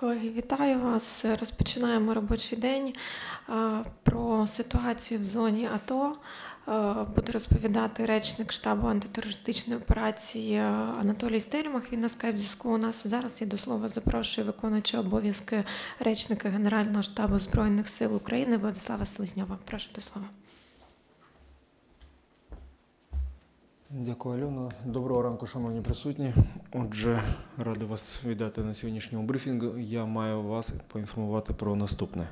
Колеги, вітаю вас. Розпочинаємо робочий день. Е, Про ситуацію в зоні АТО е, буде розповідати речник штабу антитерористичної операції Анатолій Стельмах. Він на скайп-зв'язку у нас. Зараз я до слова запрошую виконуючого обов'язки речника Генерального штабу Збройних сил України Владислава Селезньова. Прошу до слова. Дякую, Альона. Доброго ранку, шановні присутні. Отже, радий вас вітати на сьогоднішньому брифінгу. Я маю вас поінформувати про наступне.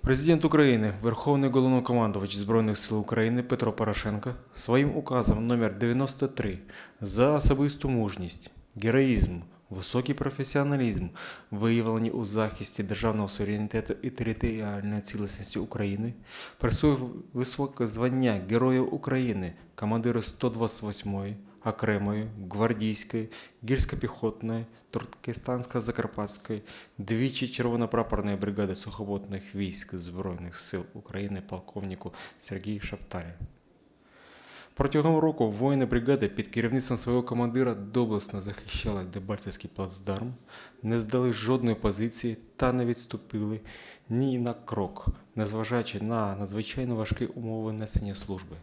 Президент України, Верховний Головнокомандувач Збройних сил України Петро Порошенко своїм указом номер 93 за особисту мужність, героїзм, високий професіоналізм, виявлені у захисті державного суверенітету і територіальної цілісності України, присвоїв високе звання Героя України командиру 128-ї окремої гвардійської, гірсько-піхотної, Туркестансько-Закарпатської, двічі червонопрапорної бригади сухопутних військ Збройних сил України полковнику Сергію Шапталі. Протягом року воїни бригади під керівництвом свого командира доблесно захищали Дебальцевський плацдарм, не здали жодної позиції та не відступили ні на крок, незважаючи на надзвичайно важкі умови несення служби.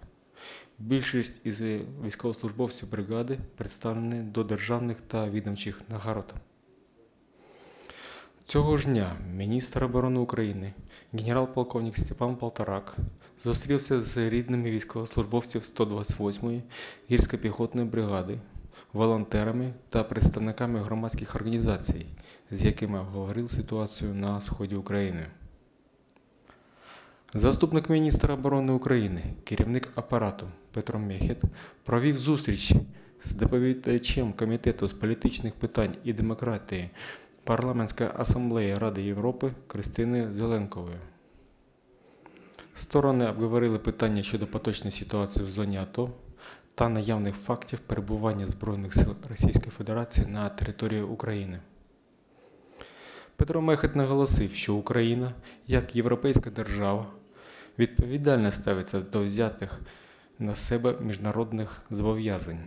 Більшість із військовослужбовців бригади представлені до державних та відомчих нагород. Цього ж дня міністр оборони України, генерал-полковник Степан Полторак, зустрівся з рідними військовослужбовців 128-ї гірсько-піхотної бригади, волонтерами та представниками громадських організацій, з якими обговорив ситуацію на сході України. Заступник міністра оборони України, керівник апарату Петро Мехет провів зустріч з доповідачем Комітету з політичних питань і демократії Парламентської асамблеї Ради Європи Кристиною Зеленковою. Сторони обговорили питання щодо поточної ситуації в зоні АТО та наявних фактів перебування Збройних сил Російської Федерації на території України. Петро Мехет наголосив, що Україна, як європейська держава, відповідально ставиться до взятих на себе міжнародних зобов'язань.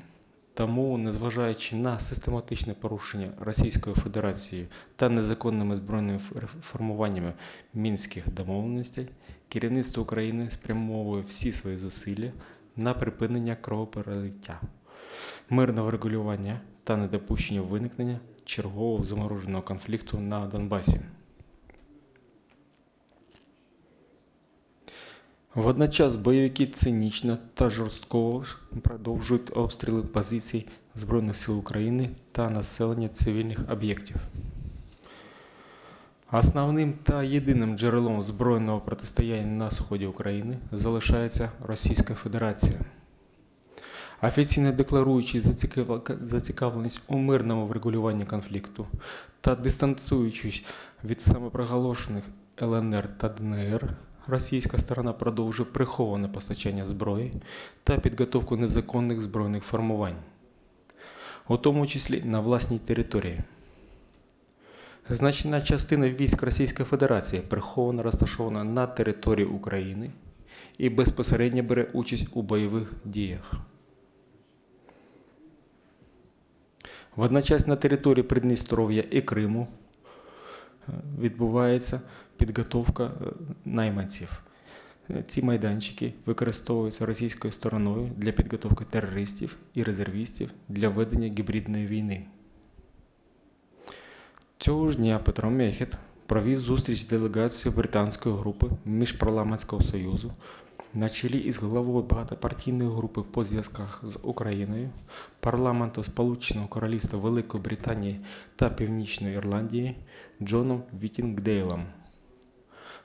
Тому, незважаючи на систематичне порушення Російською Федерацією та незаконними збройними формуваннями мінських домовленостей, керівництво України спрямовує всі свої зусилля на припинення кровопролиття, мирного регулювання та недопущення виникнення чергового замороженого конфлікту на Донбасі. Водночас бойовики цинічно та жорстко продовжують обстріли позицій Збройних сил України та населення цивільних об'єктів. Основним та єдиним джерелом збройного протистояння на сході України залишається Російська Федерація. Офіційно декларуючи зацікавленість у мирному врегулюванні конфлікту та дистанціюючись від самопроголошених ЛНР та ДНР, російська сторона продовжує приховане постачання зброї та підготовку незаконних збройних формувань, у тому числі на власній території. Значна частина військ Російської Федерації приховано розташована на території України і безпосередньо бере участь у бойових діях. Водночас на території Придністров'я і Криму е, відбувається підготовка е, найманців. Е, Ці майданчики використовуються російською стороною для підготовки терористів і резервістів для ведення гібридної війни. Цього ж дня Петро Мехет провів зустріч з делегацією британської групи Міжпарламентського союзу на чолі із головою багатопартійної групи по зв'язках з Україною, парламенту Сполученого Королівства Великої Британії та Північної Ірландії Джоном Вітінгдейлом.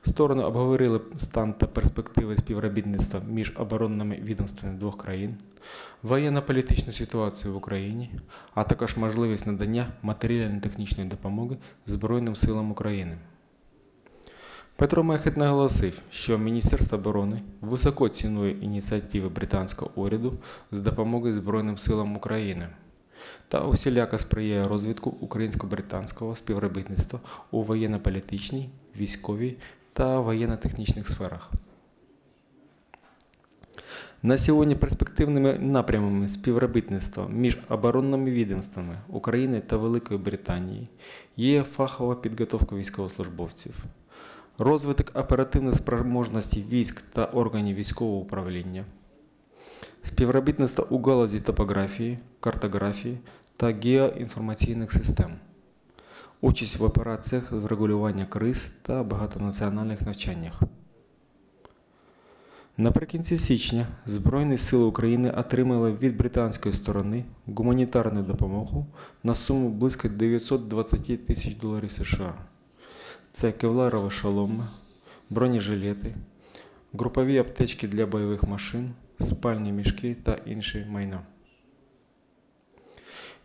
Сторони обговорили стан та перспективи співробітництва між оборонними відомствами двох країн, воєнно-політичну ситуацію в Україні, а також можливість надання матеріально-технічної допомоги Збройним силам України. Петро Мехет наголосив, що Міністерство оборони високо цінує ініціативи британського уряду з допомоги Збройним силам України та усіляко сприяє розвитку українсько-британського співробітництва у воєнно-політичній, військовій та воєнно-технічних сферах. На сьогодні перспективними напрямами співробітництва між оборонними відомствами України та Великої Британії є фахова підготовка військовослужбовців, розвиток оперативних спроможностей військ та органів військового управління, співробітництво у галузі топографії, картографії та геоінформаційних систем, участь в операціях з врегулювання криз та багатонаціональних навчаннях. Наприкінці січня Збройні Сили України отримали від британської сторони гуманітарну допомогу на суму близько 920 тисяч доларів США. Це кевларові шоломи, бронежилети, групові аптечки для бойових машин, спальні мішки та інше майно.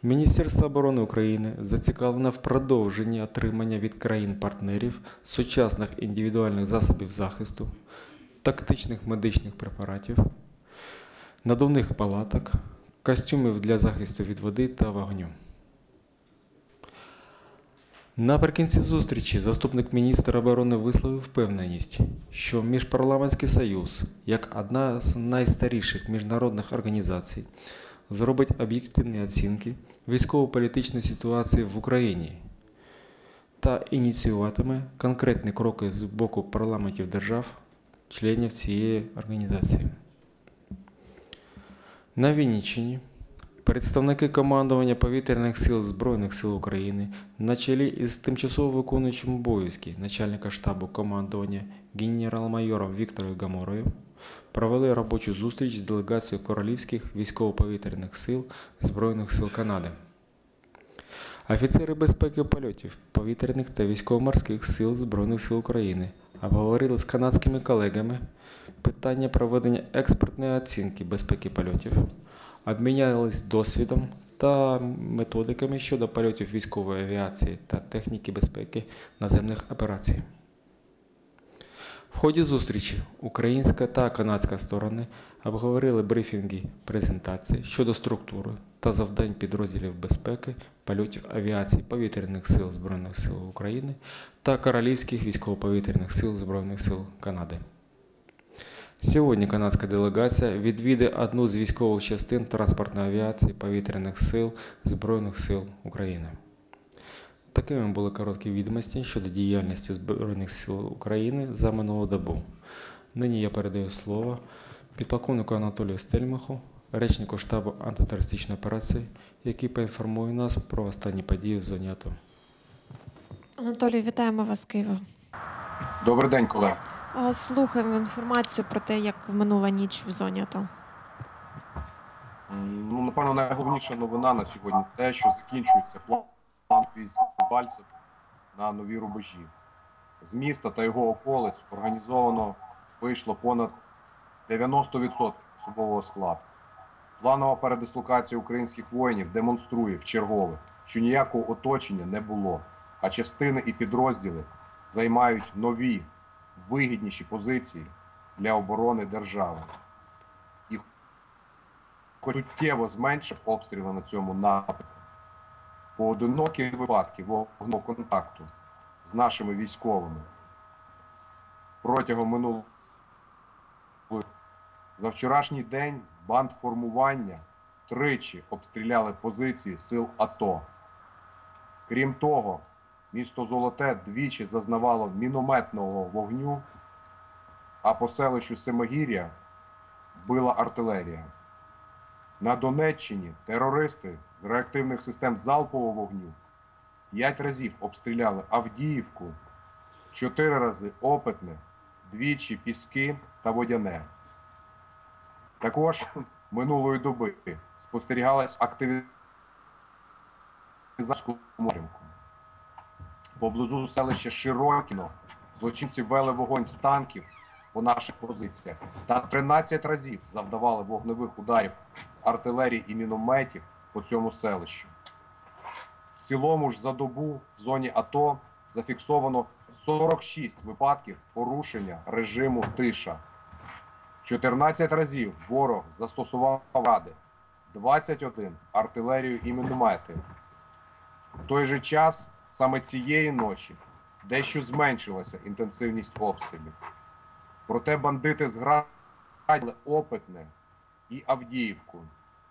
Міністерство оборони України зацікавлено в продовженні отримання від країн-партнерів сучасних індивідуальних засобів захисту, тактичних медичних препаратів, надувних палаток, костюмів для захисту від води та вогню. Наприкінці зустрічі заступник міністра оборони висловив впевненість, що Міжпарламентський союз, як одна з найстаріших міжнародних організацій, зробить об'єктивні оцінки військово-політичної ситуації в Україні та ініціюватиме конкретні кроки з боку парламентів держав, членів цієї організації. На Вінниччині представники командування повітряних сил Збройних сил України на чолі із тимчасово виконуючим обов'язки начальника штабу командування генерал-майором Віктором Гаморою провели робочу зустріч з делегацією королівських військово-повітряних сил Збройних сил Канади. Офіцери безпеки польотів повітряних та військово-морських сил Збройних сил України обговорили з канадськими колегами питання проведення експертної оцінки безпеки польотів, обмінялись досвідом та методиками щодо польотів військової авіації та техніки безпеки наземних операцій. В ході зустрічі українська та канадська сторони обговорили брифінги презентації щодо структури та завдань підрозділів безпеки, польотів авіації повітряних сил Збройних сил України та Королівських військово-повітряних сил Збройних сил Канади. Сьогодні канадська делегація відвідає одну з військових частин транспортної авіації повітряних сил Збройних сил України. Такими були короткі відомості щодо діяльності Збройних сил України за минулу добу. Нині я передаю слово підполковнику Анатолію Стельмаху, речнику штабу антитерористичної операції, який поінформує нас про останні події в зоні АТО. Анатолій, вітаємо вас з Києва. Добрий день, колеги. Слухаємо інформацію про те, як минула ніч в зоні АТО. Ну, напевно, найголовніша новина на сьогодні те, що закінчується план військ Бальцев на нові рубежі. З міста та його околиць організовано вийшло понад 90% особового складу. Планова передислокація українських воїнів демонструє в чергове, що ніякого оточення не було, а частини і підрозділи займають нові, вигідніші позиції для оборони держави. І суттєво зменшив обстріли на цьому напрямку, поодинокі випадки вогневого контакту з нашими військовими протягом минулого за вчорашній день бандформування тричі обстріляли позиції сил АТО. Крім того, місто Золоте двічі зазнавало мінометного вогню, а по селищу Семигір'я била артилерія. На Донеччині терористи реактивних систем залпового вогню п'ять разів обстріляли Авдіївку, чотири рази Опитне, двічі Піски та Водяне. Також минулої доби спостерігалась активізація напрямку. Поблизу селища Широкіно злочинці вели вогонь з танків по наших позиціях та 13 разів завдавали вогневих ударів артилерії і мінометів по цьому селищу. В цілому ж за добу в зоні АТО зафіксовано 46 випадків порушення режиму тиша. 14 разів ворог застосував ради, 21 артилерію і міномети. В той же час саме цієї ночі дещо зменшилася інтенсивність обстрілів. Проте бандити зграли опитне і Авдіївку,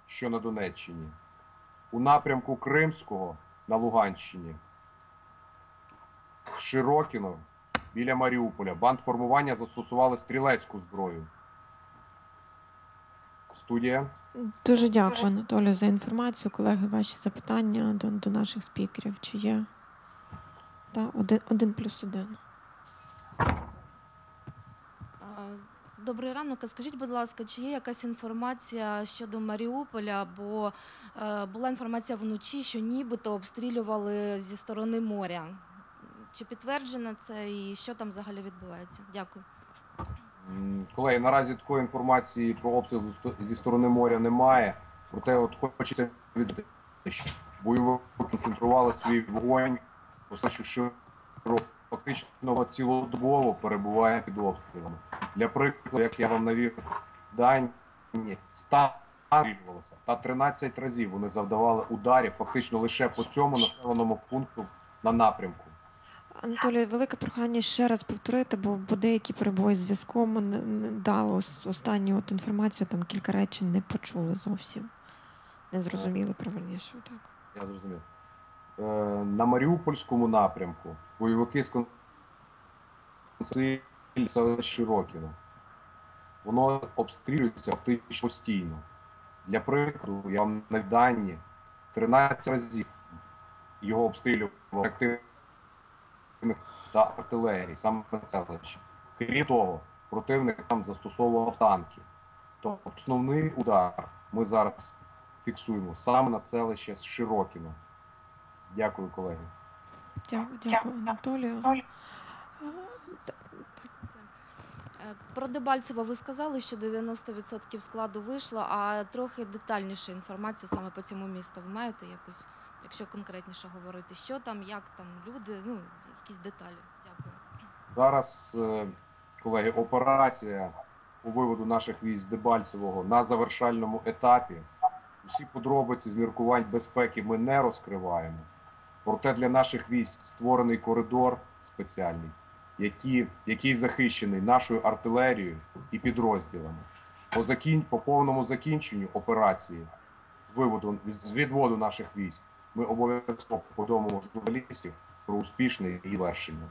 що на Донеччині. У напрямку Кримського на Луганщині. Широкіно біля Маріуполя. Бандформування застосували стрілецьку зброю. Студія. Дуже дякую, Анатолію, за інформацію. Колеги, ваші запитання до, до наших спікерів. Чи є? Та, один, один плюс один. Добрий ранок. Скажіть, будь ласка, чи є якась інформація щодо Маріуполя? Бо е, була інформація вночі, що нібито обстрілювали зі сторони моря. Чи підтверджено це і що там взагалі відбувається? Дякую. Колеги, наразі такої інформації про обстріл зі сторони моря немає. Проте от хочеться відзначити, що бойовики концентрували свій вогонь, що широко, фактично цілодобово перебуває під обстрілами. Для прикладу, як я вам навів дані, 100 та 13 разів вони завдавали ударів фактично лише по цьому населеному пункту на напрямку. Анатолій, велике прохання ще раз повторити, бо, бо деякі перебої з зв'язком н- останню от інформацію, там кілька речень не почули зовсім. Не зрозуміли правильніше. Так. Я зрозумів. Е, на Маріупольському напрямку бойовики сконцентрували селище Широкіно. Воно обстрілюється постійно. Для прикладу, я вам навів дані 13 разів його обстрілювали активних та артилерії, саме на селищі. Крім того, противник там застосовував танки. Тобто основний удар ми зараз фіксуємо саме на селище з Широкіно. Дякую, колеги. Дякую, дякую, Анатолію. Е, Про Дебальцево ви сказали, що 90% складу вийшло, а трохи детальніше інформацію саме по цьому місту. Ви маєте якусь, якщо конкретніше говорити, що там, як там люди, ну якісь деталі. Дякую. Зараз, е, колеги, операція по виводу наших військ з Дебальцевого на завершальному етапі. Усі подробиці з міркувань безпеки ми не розкриваємо. Проте для наших військ створений коридор спеціальний, який, який захищений нашою артилерією і підрозділами. По, закін... по повному закінченню операції з виводу з відводу наших військ ми обов'язково повідомимо журналістів про успішне її вершення.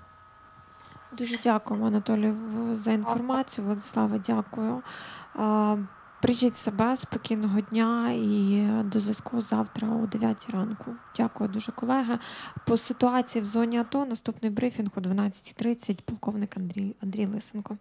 Дуже дякуємо, Анатолію, за інформацію. Владиславе, дякую. А, Бережіть себе, спокійного дня і до зв'язку завтра о 9 ранку. Дякую дуже, колеги. По ситуації в зоні АТО наступний брифінг о 12.30. Полковник Андрій, Андрій Лисенко.